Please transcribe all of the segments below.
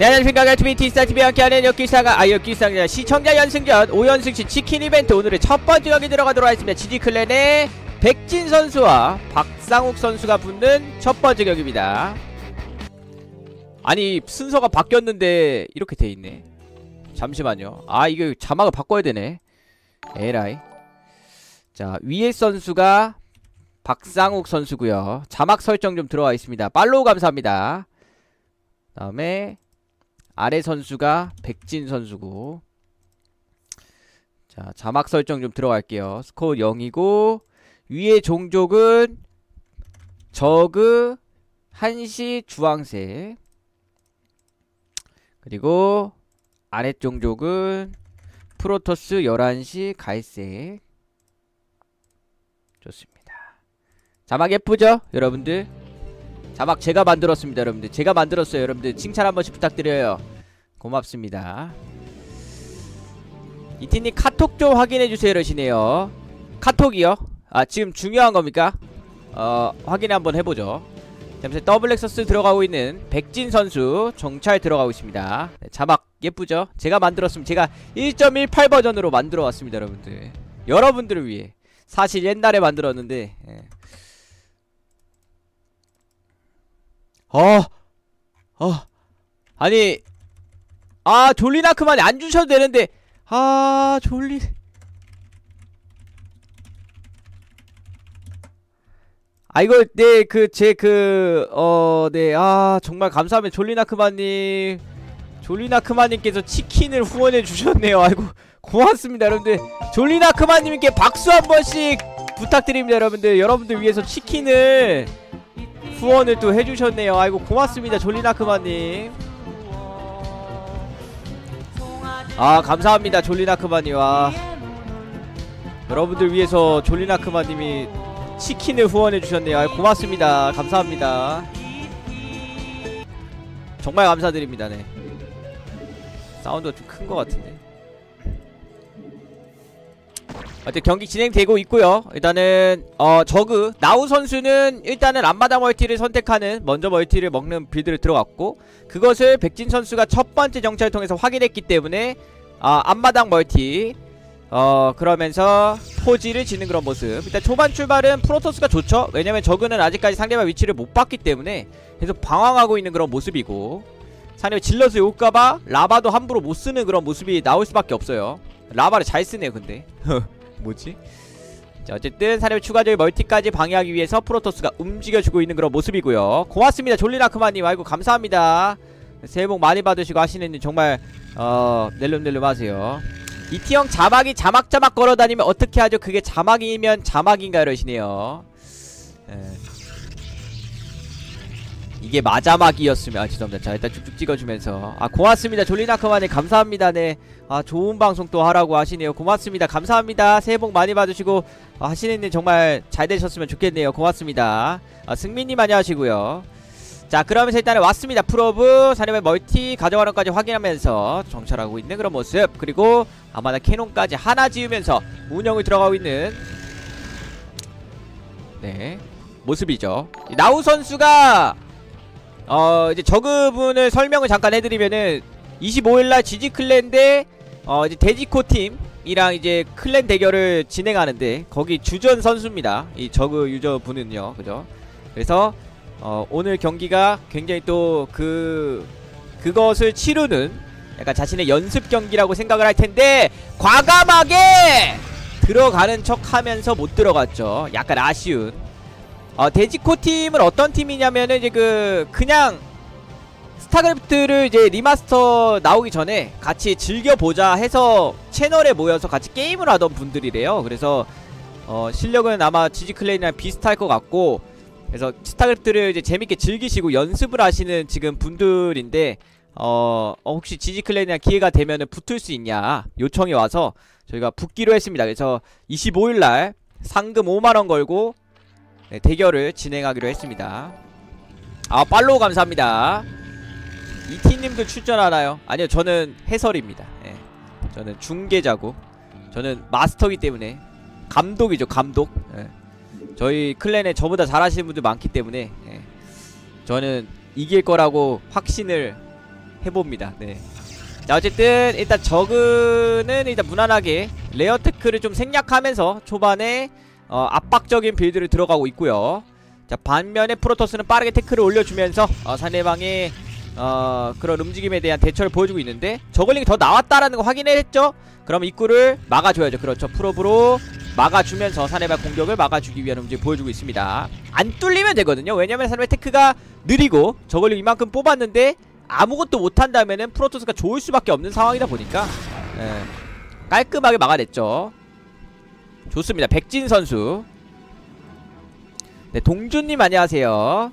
네, 안녕하십니까. 갈투비 스타TV 함께하는 역기사가, 아, 역기사가 아니라 시청자 연승전 5연승시 치킨 이벤트 오늘의 첫 번째 경기 들어가도록 하겠습니다. 지지클랜의 백진 선수와 박상욱 선수가 붙는 첫 번째 경기입니다. 아니, 순서가 바뀌었는데, 이렇게 돼 있네. 잠시만요. 아, 이거 자막을 바꿔야 되네. 에라이. 자, 위에 선수가 박상욱 선수고요 자막 설정 좀 들어와 있습니다. 팔로우 감사합니다. 다음에 아래 선수가 백진 선수고. 자 자막 설정 좀 들어갈게요. 스코어 0이고 위에 종족은 저그 한시 주황색. 그리고 아래 종족은 프로토스 11시 갈색. 좋습니다. 자막 예쁘죠 여러분들 자막 제가 만들었습니다 여러분들. 제가 만들었어요 여러분들. 칭찬 한 번씩 부탁드려요. 고맙습니다. 이티님 카톡 좀 확인해주세요 이러시네요. 카톡이요? 아 지금 중요한 겁니까? 어 확인 한번 해보죠. 잠시 더블렉서스 들어가고 있는 백진 선수 정찰 들어가고 있습니다. 네, 자막 예쁘죠? 제가 만들었으면 제가 1.18 버전으로 만들어 왔습니다 여러분들. 여러분들을 위해. 사실 옛날에 만들었는데 예. 어, 어, 아니, 아, 졸리나크만 안 주셔도 되는데, 아, 졸리. 아, 이거, 네, 그, 제, 그, 어, 네, 아, 정말 감사합니다. 졸리나크마님. 졸리나크마님께서 치킨을 후원해 주셨네요. 아이고, 고맙습니다, 여러분들. 졸리나크마님께 박수 한 번씩 부탁드립니다, 여러분들. 여러분들 위해서 치킨을 후원을 또 해주셨네요. 아이고 고맙습니다 졸리나크마님. 아 감사합니다 졸리나크마님 와 여러분들 위해서 졸리나크마님이 치킨을 후원해주셨네요. 아이고 고맙습니다. 감사합니다. 정말 감사드립니다 네. 사운드가 좀 큰 것 같은데 어쨌든 경기 진행되고 있고요. 일단은 어 저그 나우 선수는 일단은 앞마당 멀티를 선택하는 먼저 멀티를 먹는 빌드를 들어갔고 그것을 백진 선수가 첫 번째 정찰을 통해서 확인했기 때문에 아 앞마당 멀티 어 그러면서 포지를 짓는 그런 모습. 일단 초반 출발은 프로토스가 좋죠. 왜냐면 저그는 아직까지 상대방 위치를 못 봤기 때문에 계속 방황하고 있는 그런 모습이고 상대방 질러서 올까봐 라바도 함부로 못 쓰는 그런 모습이 나올 수밖에 없어요. 라바를 잘 쓰네요 근데 뭐지? 자 어쨌든 사례 추가적인 멀티까지 방해하기 위해서 프로토스가 움직여주고 있는 그런 모습이고요 고맙습니다 졸리나크마님 아이고 감사합니다 새해 복 많이 받으시고 하시는 일 정말 어 낼름낼름 하세요 이티형 자막이 자막자막 걸어다니면 어떻게 하죠? 그게 자막이면 자막인가 이러시네요 에. 이게 마자막이었으면 아 죄송합니다. 자 일단 쭉쭉 찍어주면서. 아 고맙습니다. 졸리나크마님 감사합니다. 네아 좋은 방송 또 하라고 하시네요. 고맙습니다. 감사합니다. 새해 복 많이 받으시고 아, 하시는 일 정말 잘 되셨으면 좋겠네요. 고맙습니다. 아, 승민님 안녕하시고요. 자 그러면서 일단은 왔습니다. 프로브 사령의 멀티 가져가는 까지 확인하면서 정찰하고 있는 그런 모습. 그리고 아마나 캐논까지 하나 지으면서 운영을 들어가고 있는 네 모습이죠. 나우 선수가 어 이제 저그분을 설명을 잠깐 해드리면은 25일날 지지클랜 대 어 이제 데지코 팀이랑 이제 클랜 대결을 진행하는데 거기 주전 선수입니다. 이 저그 유저분은요. 그죠? 그래서 어 오늘 경기가 굉장히 또 그 그것을 치르는 약간 자신의 연습 경기라고 생각을 할 텐데 과감하게 들어가는 척 하면서 못 들어갔죠. 약간 아쉬운 어, 데지코 팀은 어떤 팀이냐면은 이제 그 그냥 스타크래프트를 이제 리마스터 나오기 전에 같이 즐겨보자 해서 채널에 모여서 같이 게임을 하던 분들이래요. 그래서 어, 실력은 아마 지지클레이랑 비슷할 것 같고 그래서 스타크래프트를 이제 재밌게 즐기시고 연습을 하시는 지금 분들인데 어, 어 혹시 지지클레이랑 기회가 되면은 붙을 수 있냐? 요청이 와서 저희가 붙기로 했습니다. 그래서 25일날 상금 5만원 걸고 네, 대결을 진행하기로 했습니다 아 팔로우 감사합니다 이티님도 출전하나요? 아니요 저는 해설입니다 예. 저는 중계자고 저는 마스터기 때문에 감독이죠 감독 예. 저희 클랜에 저보다 잘하시는 분들 많기 때문에 예. 저는 이길 거라고 확신을 해봅니다 네. 자 어쨌든 일단 저그는 일단 무난하게 레어 테크를 좀 생략하면서 초반에 어, 압박적인 빌드를 들어가고 있고요. 자 반면에 프로토스는 빠르게 테크를 올려주면서 어, 상대방의 어, 그런 움직임에 대한 대처를 보여주고 있는데 저글링이 더 나왔다라는 거 확인했죠? 그럼 입구를 막아줘야죠. 그렇죠. 프로브로 막아주면서 사내발 공격을 막아주기 위한 움직임 보여주고 있습니다. 안 뚫리면 되거든요. 왜냐면 사내발 테크가 느리고 저걸링 이만큼 뽑았는데 아무것도 못한다면은 프로토스가 좋을 수밖에 없는 상황이다 보니까 예, 깔끔하게 막아냈죠 좋습니다. 백진 선수. 네 동준님 안녕하세요.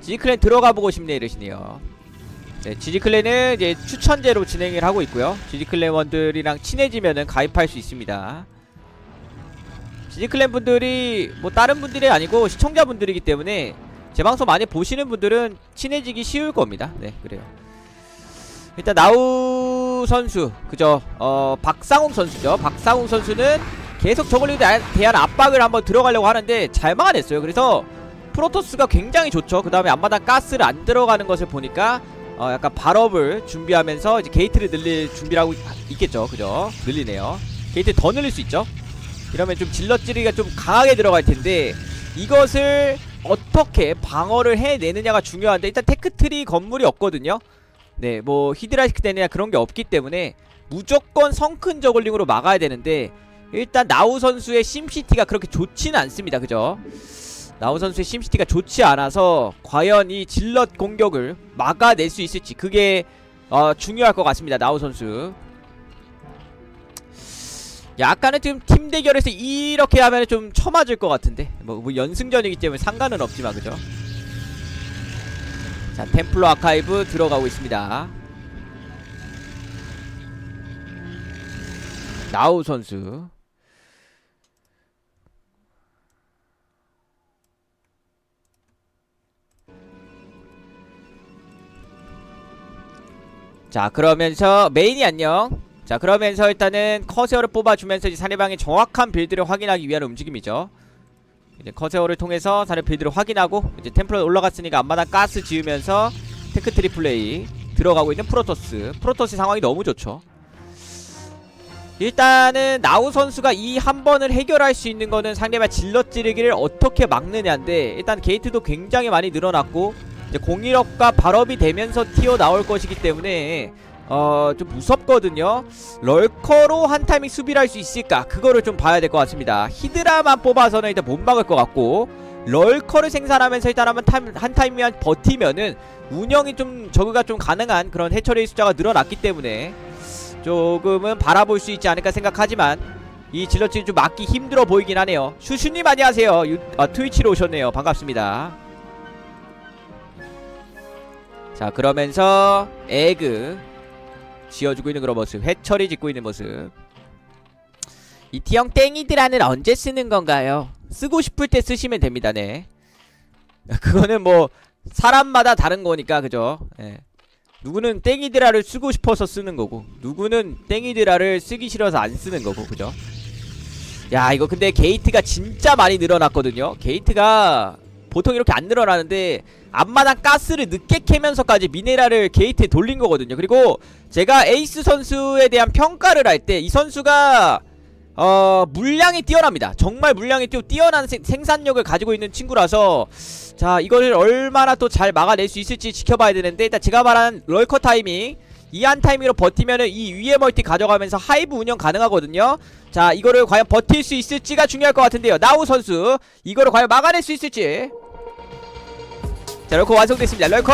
지지클랜 들어가보고 싶네 이러시네요. 네, 지지클랜은 이제 추천제로 진행을 하고 있고요. 지지클랜원들이랑 친해지면은 가입할 수 있습니다. 지지클랜 분들이 뭐 다른 분들이 아니고 시청자분들이기 때문에 제 방송 많이 보시는 분들은 친해지기 쉬울 겁니다. 네 그래요. 일단 나우 선수 그죠? 어 박상웅 선수죠. 박상웅 선수는 계속 저걸링에 대한 압박을 한번 들어가려고 하는데 잘 막아냈어요. 그래서 프로토스가 굉장히 좋죠. 그 다음에 앞마당 가스를 안 들어가는 것을 보니까 어 약간 발업을 준비하면서 이제 게이트를 늘릴 준비를 하고 있겠죠. 그죠? 늘리네요. 게이트 더 늘릴 수 있죠? 이러면 좀 질럿찌르기가 좀 강하게 들어갈 텐데 이것을 어떻게 방어를 해내느냐가 중요한데 일단 테크트리 건물이 없거든요 네 뭐 히드라이스크 되느냐 그런 게 없기 때문에 무조건 성큰 저글링으로 막아야 되는데 일단 나우 선수의 심시티가 그렇게 좋지는 않습니다. 그죠? 나우 선수의 심시티가 좋지 않아서 과연 이 질럿 공격을 막아낼 수 있을지 그게 어, 중요할 것 같습니다. 나우 선수. 약간은 지금 팀 대결에서 이렇게 하면 좀 처맞을 것 같은데. 뭐, 뭐 연승전이기 때문에 상관은 없지만 그죠 자 템플러 아카이브 들어가고 있습니다. 나우 선수. 자 그러면서 메인이 안녕. 자 그러면서 일단은 커세어를 뽑아주면서 이제 상대방의 정확한 빌드를 확인하기 위한 움직임이죠 이제 커세어를 통해서 상대 빌드를 확인하고 이제 템플러 올라갔으니까 앞마당 가스 지으면서 테크트리 플레이 들어가고 있는 프로토스. 프로토스 상황이 너무 좋죠. 일단은 나우 선수가 이 한 번을 해결할 수 있는 거는 상대방 질럿 찌르기를 어떻게 막느냐인데 일단 게이트도 굉장히 많이 늘어났고 이제 공일업과 발업이 되면서 튀어나올 것이기 때문에 어, 좀 무섭거든요. 럴커로 한 타이밍 수비를 할 수 있을까? 그거를 좀 봐야 될 것 같습니다. 히드라만 뽑아서는 일단 못 막을 것 같고 럴커를 생산하면서 일단 한번 타임, 한 타이밍만 버티면은 운영이 좀 저그가 좀 가능한 그런 해처리 숫자가 늘어났기 때문에 조금은 바라볼 수 있지 않을까 생각하지만 이 질러치는 좀 막기 힘들어 보이긴 하네요. 슈슈님 안녕하세요. 유, 아, 트위치로 오셨네요. 반갑습니다. 자 그러면서 에그 지어주고 있는 그런 모습 회처리 짓고 있는 모습. 이 T형 땡이드라는 언제 쓰는 건가요? 쓰고 싶을 때 쓰시면 됩니다 네. 그거는 뭐 사람마다 다른 거니까 그죠? 예. 누구는 땡이드라를 쓰고 싶어서 쓰는 거고 누구는 땡이드라를 쓰기 싫어서 안 쓰는 거고 그죠? 야 이거 근데 게이트가 진짜 많이 늘어났거든요? 게이트가 보통 이렇게 안 늘어나는데 앞마당 가스를 늦게 캐면서까지 미네랄을 게이트에 돌린 거거든요. 그리고 제가 에이스 선수에 대한 평가를 할 때 이 선수가 어 물량이 뛰어납니다. 정말 물량이 또 뛰어난 생, 생산력을 가지고 있는 친구라서 자 이거를 얼마나 또 잘 막아낼 수 있을지 지켜봐야 되는데 일단 제가 말한 럴커 타이밍 이한 타이밍으로 버티면은 이 위에 멀티 가져가면서 하이브 운영 가능하거든요. 자 이거를 과연 버틸 수 있을지가 중요할 것 같은데요. 나우 선수 이거를 과연 막아낼 수 있을지 자 럴커 완성됐습니다. 럴커!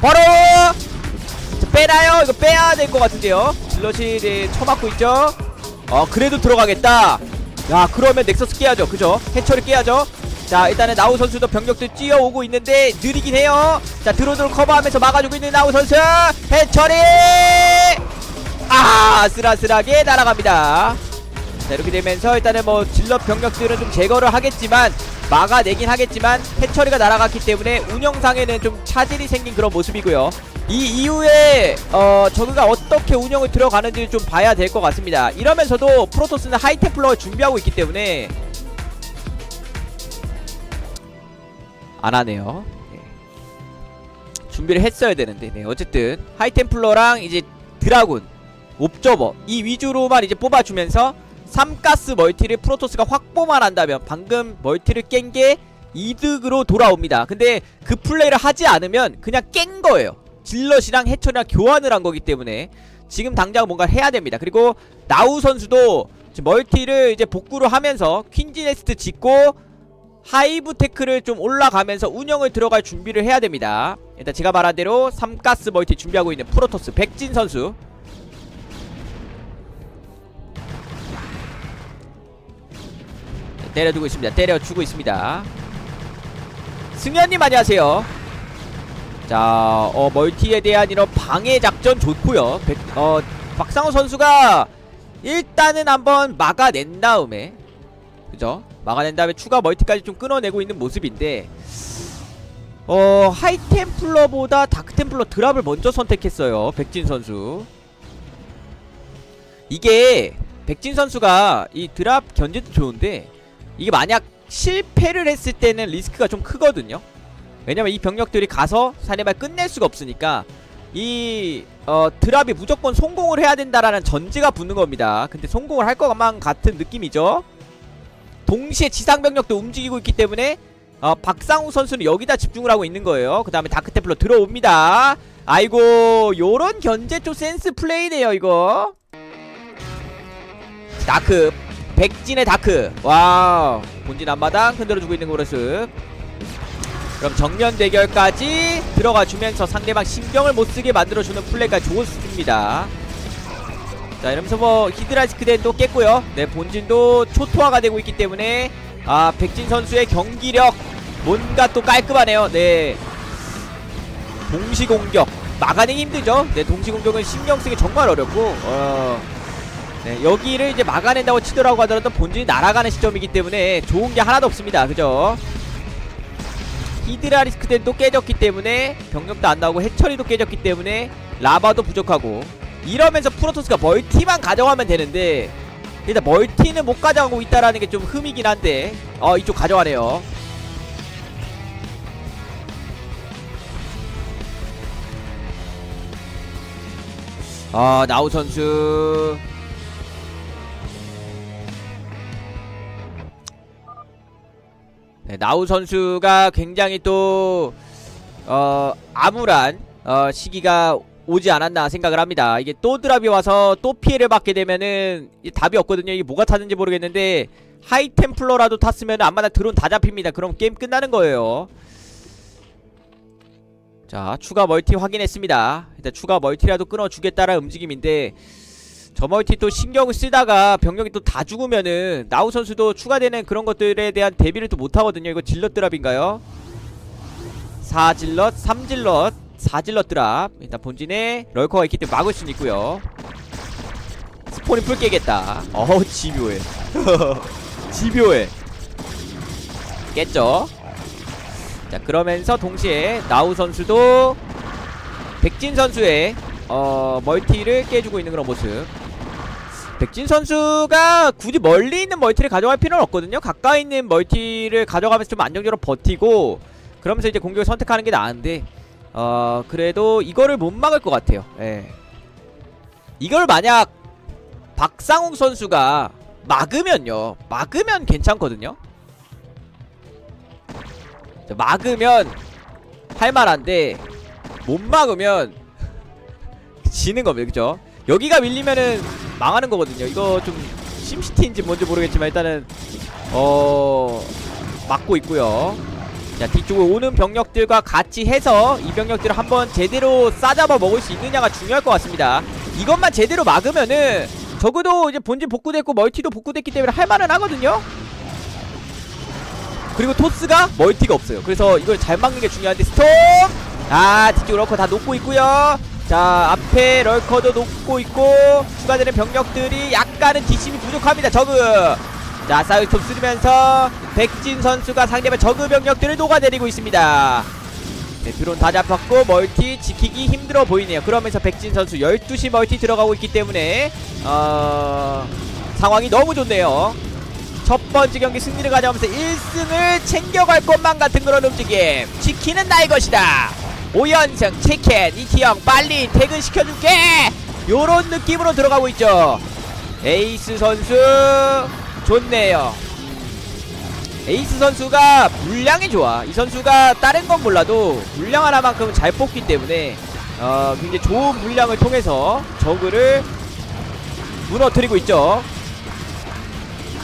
바로! 자, 빼나요? 이거 빼야 될 것 같은데요. 네, 쳐맞고 있죠? 어 그래도 들어가겠다. 야 그러면 넥서스 깨야죠. 그죠? 해처를 깨야죠? 자 일단은 나우 선수도 병력들 뛰어오고 있는데 느리긴 해요. 자 드론으로 커버하면서 막아주고 있는 나우 선수 해처리! 아 아슬아슬하게 날아갑니다. 자 이렇게 되면서 일단은 뭐 질럿 병력들은 좀 제거를 하겠지만 막아내긴 하겠지만 해처리가 날아갔기 때문에 운영상에는 좀 차질이 생긴 그런 모습이고요. 이 이후에 어 저그가 어떻게 운영을 들어가는지 좀 봐야 될 것 같습니다. 이러면서도 프로토스는 하이템플러를 준비하고 있기 때문에 안 하네요. 네. 준비를 했어야 되는데 네 어쨌든 하이템플러랑 이제 드라군 옵저버 이 위주로만 이제 뽑아주면서 3가스 멀티를 프로토스가 확보만 한다면 방금 멀티를 깬 게 이득으로 돌아옵니다. 근데 그 플레이를 하지 않으면 그냥 깬 거예요. 질럿이랑 해처리랑 교환을 한 거기 때문에 지금 당장 뭔가 해야 됩니다. 그리고 나우 선수도 멀티를 이제 복구를 하면서 퀸즈네스트 짓고 하이브 테크를 좀 올라가면서 운영을 들어갈 준비를 해야 됩니다. 일단 제가 말한 대로 3가스 멀티 준비하고 있는 프로토스 백진 선수 때려두고 있습니다 때려주고 있습니다 승현님 안녕하세요 자, 어, 멀티에 대한 이런 방해 작전 좋고요. 백, 어, 박상호 선수가 일단은 한번 막아낸 다음에 그죠? 막아낸 다음에 추가 멀티까지 좀 끊어내고 있는 모습인데 어, 하이템플러보다 다크템플러 드랍을 먼저 선택했어요. 백진 선수. 이게 백진 선수가 이 드랍 견제도 좋은데 이게 만약 실패를 했을 때는 리스크가 좀 크거든요. 왜냐면 이 병력들이 가서 사내발 끝낼 수가 없으니까 이 어, 드랍이 무조건 성공을 해야 된다라는 전제가 붙는 겁니다. 근데 성공을 할 것만 같은 느낌이죠. 동시에 지상 병력도 움직이고 있기 때문에 어, 박상우 선수는 여기다 집중을 하고 있는 거예요. 그 다음에 다크테플러 들어옵니다. 아이고 요런 견제 좀 센스 플레이네요 이거. 다크 백진의 다크. 와우. 본진 앞마당 흔들어주고 있는 모습 그럼 정면 대결까지 들어가 주면서 상대방 신경을 못쓰게 만들어주는 플레이가 좋습니다. 자 이러면서 뭐 히드라스크덴도 깼고요. 네 본진도 초토화가 되고 있기 때문에 아 백진 선수의 경기력 뭔가 또 깔끔하네요. 네. 동시공격. 막아내기 힘들죠? 네 동시공격은 신경쓰기 정말 어렵고 어... 네 여기를 이제 막아낸다고 치더라고 하더라도 본진이 날아가는 시점이기 때문에 좋은 게 하나도 없습니다. 그죠? 히드라 리스크덴도 깨졌기 때문에 병력도 안 나오고 해처리도 깨졌기 때문에 라바도 부족하고 이러면서 프로토스가 멀티만 가져가면 되는데 일단 멀티는 못 가져가고 있다라는 게 좀 흠이긴 한데 어 이쪽 가져가네요. 아 나우 선수 네, 나우 선수가 굉장히 또 어, 암울한 어, 시기가 오지 않았나 생각을 합니다. 이게 또 드랍이 와서 또 피해를 받게 되면은 답이 없거든요. 이게 뭐가 타는지 모르겠는데 하이템플러라도 탔으면 아마나 드론 다 잡힙니다. 그럼 게임 끝나는 거예요. 자 추가 멀티 확인했습니다. 일단 추가 멀티라도 끊어주겠다라는 움직임인데 저 멀티 또 신경을 쓰다가 병력이 또 다 죽으면은 나우 선수도 추가되는 그런 것들에 대한 대비를 또 못하거든요. 이거 질럿 드랍인가요? 4질럿 3질럿 4질럿 드랍. 일단 본진에 럴커가 있기 때문에 막을 수는 있고요. 스폰이 풀 깨겠다. 어우 집요해. 집요해. 깼죠? 자 그러면서 동시에 나우 선수도 백진 선수의 어 멀티를 깨주고 있는 그런 모습 백진 선수가 굳이 멀리 있는 멀티를 가져갈 필요는 없거든요. 가까이 있는 멀티를 가져가면서 좀 안정적으로 버티고 그러면서 이제 공격을 선택하는 게 나은데 어 그래도 이거를 못 막을 것 같아요. 예. 이걸 만약 박상욱 선수가 막으면요. 막으면 괜찮거든요. 막으면 할만한데 못 막으면 지는 겁니다. 그죠? 여기가 밀리면은 망하는 거거든요. 이거 좀 심시티인지 뭔지 모르겠지만 일단은 어 막고 있고요. 자 뒤쪽에 오는 병력들과 같이 해서 이 병력들을 한번 제대로 싸잡아 먹을 수 있느냐가 중요할 것 같습니다. 이것만 제대로 막으면은 적어도 이제 본진 복구됐고 멀티도 복구됐기 때문에 할만은 하거든요. 그리고 토스가 멀티가 없어요. 그래서 이걸 잘 막는 게 중요한데 스톱 아 뒤쪽 러커 다 놓고 있고요 자 앞에 럴커도 놓고 있고 추가되는 병력들이 약간은 뒷심이 부족합니다 저그. 자 사이톱 쓰면서 백진 선수가 상대방 저그 병력들을 녹아내리고 있습니다. 네, 드론 다 잡았고 멀티 지키기 힘들어 보이네요. 그러면서 백진 선수 12시 멀티 들어가고 있기 때문에 어... 상황이 너무 좋네요. 첫 번째 경기 승리를 가져가면서 1승을 챙겨갈 것만 같은 그런 움직임. 지키는 나의 것이다 5연승 치킨 이티형 빨리 퇴근시켜줄게. 요런 느낌으로 들어가고 있죠. 에이스 선수 좋네요. 음, 에이스 선수가 물량이 좋아. 이 선수가 다른 건 몰라도 물량 하나만큼은 잘 뽑기 때문에 어 굉장히 좋은 물량을 통해서 저그를 무너뜨리고 있죠.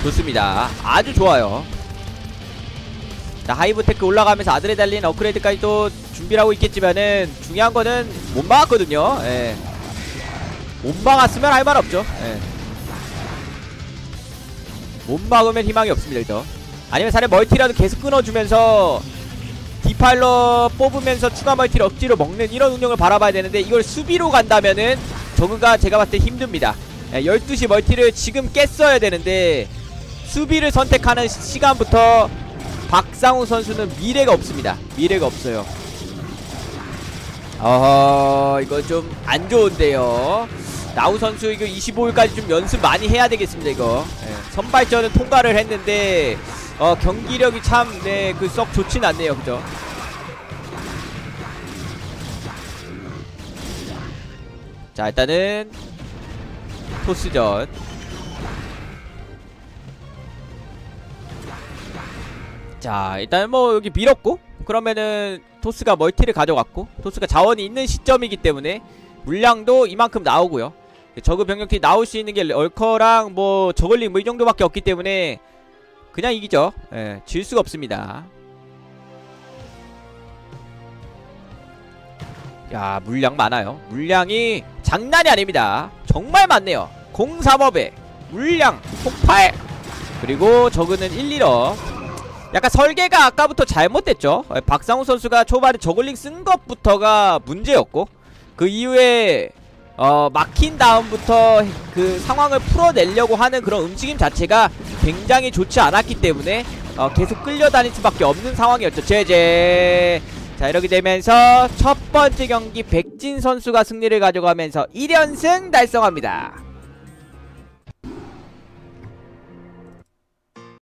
좋습니다. 아주 좋아요 자 하이브테크 올라가면서 아드레달린 업그레이드까지 또 준비를 하고 있겠지만은 중요한 거는 못 막았거든요 예. 못 막았으면 할 말 없죠 예. 못 막으면 희망이 없습니다 일단 아니면 차라리 멀티라도 계속 끊어주면서 디파일러 뽑으면서 추가 멀티를 억지로 먹는 이런 운영을 바라봐야 되는데 이걸 수비로 간다면은 저그가 제가 봤을 때 힘듭니다 예, 12시 멀티를 지금 깼어야 되는데 수비를 선택하는 시- 시간부터 박상우 선수는 미래가 없습니다. 미래가 없어요. 어허 이거 좀 안 좋은데요. 나우 선수 이거 25일까지 좀 연습 많이 해야 되겠습니다 이거. 예, 선발전은 통과를 했는데 어 경기력이 참네그 썩 좋진 않네요 그죠? 자 일단은 토스전 자 일단 뭐 여기 밀었고 그러면은 토스가 멀티를 가져갔고 토스가 자원이 있는 시점이기 때문에 물량도 이만큼 나오고요. 저그 병력들이 나올 수 있는 게 얼커랑 뭐 저글링 뭐 이 정도밖에 없기 때문에 그냥 이기죠. 예, 질 수가 없습니다. 야 물량 많아요. 물량이 장난이 아닙니다. 정말 많네요. 03업에 물량 폭발! 그리고 저그는 1, 1업 약간 설계가 아까부터 잘못됐죠. 예, 박상우 선수가 초반에 저글링 쓴 것부터가 문제였고 그 이후에 어 막힌 다음부터 그 상황을 풀어내려고 하는 그런 움직임 자체가 굉장히 좋지 않았기 때문에 어 계속 끌려다닐 수밖에 없는 상황이었죠. 제제. 자 이렇게 되면서 첫 번째 경기 백진 선수가 승리를 가져가면서 1연승 달성합니다